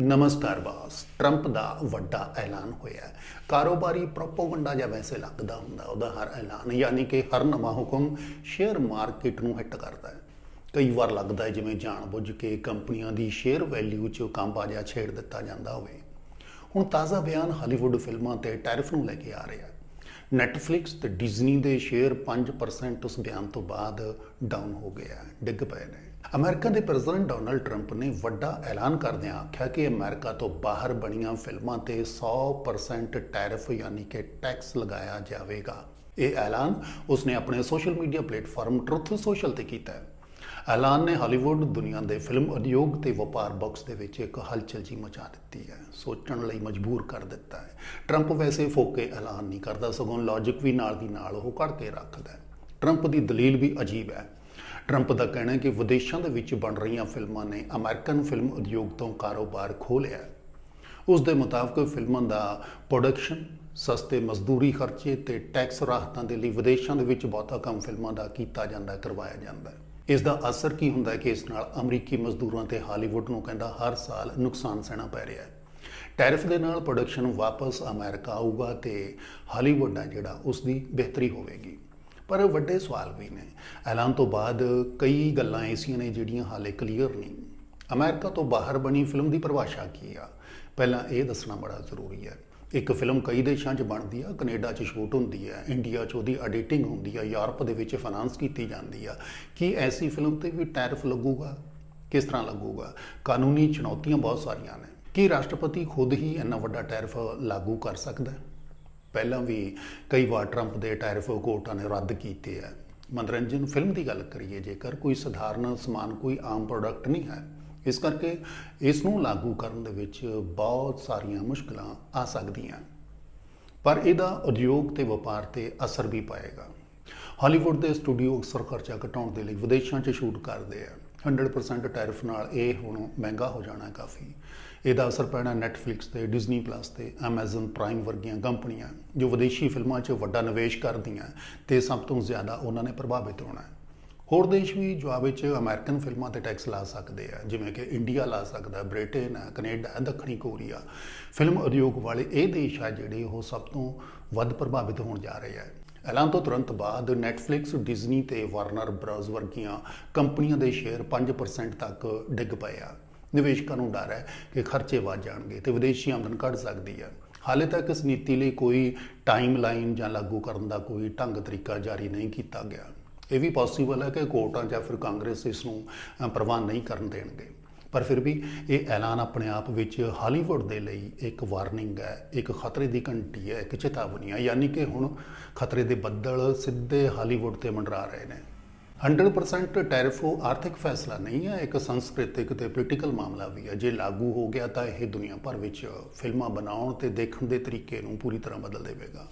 ਨਮਸਕਾਰ ਬਾਸ। ਟਰੰਪ ਦਾ ਵੱਡਾ ਐਲਾਨ ਹੋਇਆ ਕਾਰੋਬਾਰੀ ਪ੍ਰੋਪਗੈਂਡਾ ਜਾਂ ਵੈਸੇ ਲੱਗਦਾ ਹੁੰਦਾ, ਉਹਦਾ ਹਰ ਐਲਾਨ, ਯਾਨੀ ਕਿ ਹਰ ਨਵਾਂ ਹੁਕਮ ਸ਼ੇਅਰ ਮਾਰਕੀਟ ਨੂੰ ਹਿੱਟ ਕਰਦਾ ਹੈ। ਕਈ ਵਾਰ ਲੱਗਦਾ ਹੈ ਜਿਵੇਂ ਜਾਣਬੁੱਝ ਕੇ ਕੰਪਨੀਆਂ ਦੀ ਸ਼ੇਅਰ ਵੈਲਿਊ 'ਚ ਕੰਬਾਜਾ ਛੇੜ ਦਿੱਤਾ ਜਾਂਦਾ ਹੋਵੇ। ਹੁਣ ਤਾਜ਼ਾ ਬਿਆਨ ਹਾਲੀਵੁੱਡ ਫਿਲਮਾਂ ਤੇ ਟੈਰਿਫ ਨੂੰ ਲੈ ਕੇ ਆ ਰਿਹਾ ਹੈ। ਨੈਟਫਲਿਕਸ ਤੇ ਡਿਜ਼ਨੀ ਦੇ ਸ਼ੇਅਰ 5% ਉਸ ਬਿਆਨ ਤੋਂ ਬਾਅਦ ਡਾਊਨ ਹੋ ਗਿਆ ਡਿੱਗ ਪਏ ਨੇ। ਅਮਰੀਕਾ ਦੇ ਪ੍ਰੈਜ਼ੀਡੈਂਟ ਡੋਨਲਡ ਟਰੰਪ ਨੇ ਵੱਡਾ ਐਲਾਨ ਕਰਦਿਆਂ ਆਖਿਆ ਕਿ ਅਮਰੀਕਾ ਤੋਂ ਬਾਹਰ ਬਣੀਆਂ ਫਿਲਮਾਂ ਤੇ 100% ਟੈਰਿਫ ਯਾਨੀ ਕਿ ਟੈਕਸ ਲਗਾਇਆ ਜਾਵੇਗਾ। ਇਹ ਐਲਾਨ ਉਸਨੇ ਆਪਣੇ social media platform Truth Social ਤੇ ਕੀਤਾ ਹੈ। ਐਲਾਨ ਨੇ ਹਾਲੀਵੁੱਡ ਦੁਨੀਆ ਦੇ ਫਿਲਮ ਉਦਯੋਗ ਤੇ ਵਪਾਰ ਬਾਕਸ ਦੇ ਵਿੱਚ ਇੱਕ ਹਲਚਲ ਜੀ ਮਚਾ ਦਿੱਤੀ ਹੈ। ਸੋਚਣ ਲਈ ਮਜਬੂਰ ਕਰ ਦਿੱਤਾ ਹੈ। ਟਰੰਪ ਵੈਸੇ ਫੋਕੇ ਐਲਾਨ ਨਹੀਂ ਕਰਦਾ, ਸਗੋਂ ਲੌਜੀਕ ਵੀ ਨਾਲ ਦੀ ਨਾਲ ਉਹ ਕੱਢ ਕੇ ਰੱਖਦਾ ਹੈ। ਟਰੰਪ ਦੀ ਦਲੀਲ ਵੀ ਅਜੀਬ ਹੈ। ਟਰੰਪ ਦਾ ਕਹਿਣਾ ਹੈ ਕਿ ਵਿਦੇਸ਼ਾਂ ਦੇ ਵਿੱਚ ਬਣ ਰਹੀਆਂ ਫਿਲਮਾਂ ਨੇ ਅਮਰੀਕਨ ਫਿਲਮ ਉਦਯੋਗ ਤੋਂ ਕਾਰੋਬਾਰ ਖੋਹ ਲਿਆ ਉਸ ਦੇ ਮੁਤਾਬਕ ਫਿਲਮਾਂ ਦਾ ਪ੍ਰੋਡਕਸ਼ਨ ਸਸਤੇ ਮਜ਼ਦੂਰੀ ਖਰਚੇ ਤੇ ਟੈਕਸ ਰਾਹਤਾਂ ਦੇ ਲਈ ਵਿਦੇਸ਼ਾਂ ਦੇ ਵਿੱਚ ਬਹੁਤਾ ਕੰਮ ਫਿਲਮਾਂ ਦਾ ਕੀਤਾ ਜਾਂਦਾ, ਕਰਵਾਇਆ ਜਾਂਦਾ ਹੈ। ਇਸ ਦਾ ਅਸਰ ਕੀ ਹੁੰਦਾ ਹੈ ਕਿ ਇਸ ਨਾਲ ਅਮਰੀਕੀ ਮਜ਼ਦੂਰਾਂ ਤੇ ਹਾਲੀਵੁੱਡ ਨੂੰ ਕਹਿੰਦਾ ਹਰ ਸਾਲ ਨੁਕਸਾਨ ਸਹਿਣਾ ਪੈ ਰਿਹਾ ਹੈ। ਟੈਰਿਫ ਦੇ ਨਾਲ ਪ੍ਰੋਡਕਸ਼ਨ ਵਾਪਸ ਅਮਰੀਕਾ ਆਊਗਾ ਤੇ ਹਾਲੀਵੁੱਡ ਹੈ ਜਿਹੜਾ ਉਸ ਦੀ ਬਿਹਤਰੀ ਹੋਵੇਗੀ। ਪਰ ਵੱਡੇ ਸਵਾਲ ਵੀ ਨੇ। ਐਲਾਨ ਤੋਂ ਬਾਅਦ ਕਈ ਗੱਲਾਂ ਐਸੀਆਂ ਨੇ ਜਿਹੜੀਆਂ ਹਾਲੇ ਕਲੀਅਰ ਨਹੀਂ। ਅਮਰੀਕਾ ਤੋਂ ਬਾਹਰ ਬਣੀ ਫਿਲਮ ਦੀ ਪਰਿਭਾਸ਼ਾ ਕੀ ਆ? ਪਹਿਲਾਂ ਇਹ ਦੱਸਣਾ ਬੜਾ ਜ਼ਰੂਰੀ ਹੈ। ਇੱਕ ਫਿਲਮ ਕਈ ਦੇਸ਼ਾਂ 'ਚ ਬਣਦੀ ਆ, ਕੈਨੇਡਾ 'ਚ ਸ਼ੂਟ ਹੁੰਦੀ ਹੈ ਇੰਡੀਆ 'ਚ ਉਹਦੀ ਐਡੀਟਿੰਗ ਹੁੰਦੀ ਆ, ਯੂਰਪ ਦੇ ਵਿੱਚ ਫਾਈਨਾਂਸ ਕੀਤੀ ਜਾਂਦੀ ਆ। ਕੀ ਐਸੀ ਫਿਲਮ ਤੇ ਵੀ ਟੈਰਿਫ ਲੱਗੂਗਾ? ਕਿਸ ਤਰ੍ਹਾਂ ਲੱਗੂਗਾ? ਕਾਨੂੰਨੀ ਚੁਣੌਤੀਆਂ ਬਹੁਤ ਸਾਰੀਆਂ ਨੇ। ਕੀ ਰਾਸ਼ਟਰਪਤੀ ਖੁਦ ਹੀ ਇੰਨਾ ਵੱਡਾ ਟੈਰਿਫ ਲਾਗੂ ਕਰ ਸਕਦਾ? ਹੈ ਪਹਿਲਾਂ ਵੀ ਕਈ ਵਾਰ ਟਰੰਪ ਦੇ ਟੈਰਿਫ ਕੋਰਟਾਂ ਨੇ ਰੱਦ ਕੀਤੇ ਹੈ ਮਨੋਰੰਜਨ ਫਿਲਮ ਦੀ ਗੱਲ ਕਰੀਏ, ਜੇਕਰ ਕੋਈ ਸਧਾਰਨ ਸਮਾਨ, ਕੋਈ ਆਮ ਪ੍ਰੋਡਕਟ ਨਹੀਂ ਹੈ ਇਸ ਕਰਕੇ ਇਸ ਨੂੰ ਲਾਗੂ ਕਰਨ ਦੇ ਵਿੱਚ ਬਹੁਤ ਸਾਰੀਆਂ ਮੁਸ਼ਕਲਾਂ ਆ ਸਕਦੀਆਂ ਪਰ ਇਹਦਾ ਉਦਯੋਗ ਤੇ ਵਪਾਰ ਤੇ ਅਸਰ ਵੀ ਪਾਏਗਾ। ਹਾਲੀਵੁੱਡ ਦੇ ਸਟੂਡੀਓ ਅਕਸਰ ਖਰਚਾ ਘਟਾਉਣ ਦੇ ਲਈ ਵਿਦੇਸ਼ਾਂ 'ਚ ਸ਼ੂਟ ਕਰਦੇ ਆ। 100% ਟੈਰਿਫ ਨਾਲ ਇਹ ਹੁਣ ਮਹਿੰਗਾ ਹੋ ਜਾਣਾ ਕਾਫੀ। ਇਹਦਾ ਅਸਰ ਪੈਣਾ ਨੈਟਫਲਿਕਸ ਤੇ, ਡਿਜ਼ਨੀ ਪਲੱਸ ਤੇ Amazon ਪ੍ਰਾਈਮ ਵਰਗੀਆਂ ਕੰਪਨੀਆਂ, ਜੋ ਵਿਦੇਸ਼ੀ ਫਿਲਮਾਂ 'ਚ ਵੱਡਾ ਨਿਵੇਸ਼ ਕਰਦੀਆਂ ਤੇ ਸਭ ਤੋਂ ਜ਼ਿਆਦਾ ਉਹਨਾਂ ਨੇ ਪ੍ਰਭਾਵਿਤ ਹੋਣਾ। ਹੈ ਹੋਰ ਦੇਸ਼ ਵੀ ਜਵਾਬ ਵਿੱਚ ਅਮਰੀਕਨ ਫਿਲਮਾਂ ਤੇ ਟੈਕਸ ਲਾ ਸਕਦੇ ਆ, ਜਿਵੇਂ ਕਿ ਇੰਡੀਆ ਲਾ ਸਕਦਾ, ਬ੍ਰਿਟੇਨ ਹੈ ਕੈਨੇਡਾ, ਦੱਖਣੀ ਕੋਰੀਆ। ਫਿਲਮ ਉਦਯੋਗ ਵਾਲੇ ਇਹ ਦੇਸ਼ ਆ ਜਿਹੜੇ ਉਹ ਸਭ ਤੋਂ ਵੱਧ ਪ੍ਰਭਾਵਿਤ ਹੋਣ ਜਾ ਰਹੇ ਆ। ਐਲਾਨ ਤੋਂ ਤੁਰੰਤ ਬਾਅਦ ਨੈਟਫਲਿਕਸ ਡਿਜ਼ਨੀ ਤੇ ਵਾਰਨਰ ਬ੍ਰੋਸ ਵਰਗੀਆਂ ਕੰਪਨੀਆਂ ਦੇ ਸ਼ੇਅਰ 5% ਤੱਕ ਡਿੱਗ ਪਏ ਆ। ਨਿਵੇਸ਼ਕਾਂ ਨੂੰ ਡਰ ਹੈ ਕਿ ਖਰਚੇ ਵੱਧ ਜਾਣਗੇ ਤੇ ਵਿਦੇਸ਼ੀ ਆਮਦਨ ਘਟ ਸਕਦੀ ਹੈ ਹਾਲੇ ਤੱਕ ਇਸ ਨੀਤੀ ਲਈ ਕੋਈ ਟਾਈਮ ਲਾਈਨ ਜਾਂ ਲਾਗੂ ਕਰਨ ਦਾ ਕੋਈ ਢੰਗ ਤਰੀਕਾ ਜਾਰੀ ਨਹੀਂ ਕੀਤਾ ਗਿਆ। ਇਹ ਵੀ ਪੋਸੀਬਲ ਹੈ ਕਿ ਕੋਰਟਾਂ ਜਾਂ ਫਿਰ ਕਾਂਗਰਸ ਇਸ ਨੂੰ ਪ੍ਰਵਾਨ ਨਹੀਂ ਕਰਨ ਦੇਣਗੇ। ਪਰ ਫਿਰ ਵੀ ਇਹ ਐਲਾਨ ਆਪਣੇ ਆਪ ਵਿੱਚ ਹਾਲੀਵੁੱਡ ਦੇ ਲਈ ਇੱਕ ਵਾਰਨਿੰਗ ਹੈ, ਇੱਕ ਖਤਰੇ ਦੀ ਘੰਟੀ ਹੈ, ਇੱਕ ਚੇਤਾਵਨੀ ਹੈ। ਯਾਨੀ ਕਿ ਹੁਣ ਖਤਰੇ ਦੇ ਬੱਦਲ ਸਿੱਧੇ ਹਾਲੀਵੁੱਡ ਤੇ ਮੰਡਰਾ ਰਹੇ ਨੇ। 100% ਟੈਰਿਫ ਉਹ ਆਰਥਿਕ ਫੈਸਲਾ ਨਹੀਂ ਹੈ, ਇੱਕ ਸੰਸਕ੍ਰਿਤਿਕ ਤੇ ਪੋਲੀਟੀਕਲ ਮਾਮਲਾ ਵੀ ਹੈ। ਜੇ ਲਾਗੂ ਹੋ ਗਿਆ ਤਾਂ ਇਹ ਦੁਨੀਆ ਭਰ ਵਿੱਚ ਫਿਲਮਾਂ ਬਣਾਉਣ ਤੇ ਦੇਖਣ ਦੇ ਤਰੀਕੇ ਨੂੰ ਪੂਰੀ ਤਰ੍ਹਾਂ ਬਦਲ ਦੇਵੇਗਾ।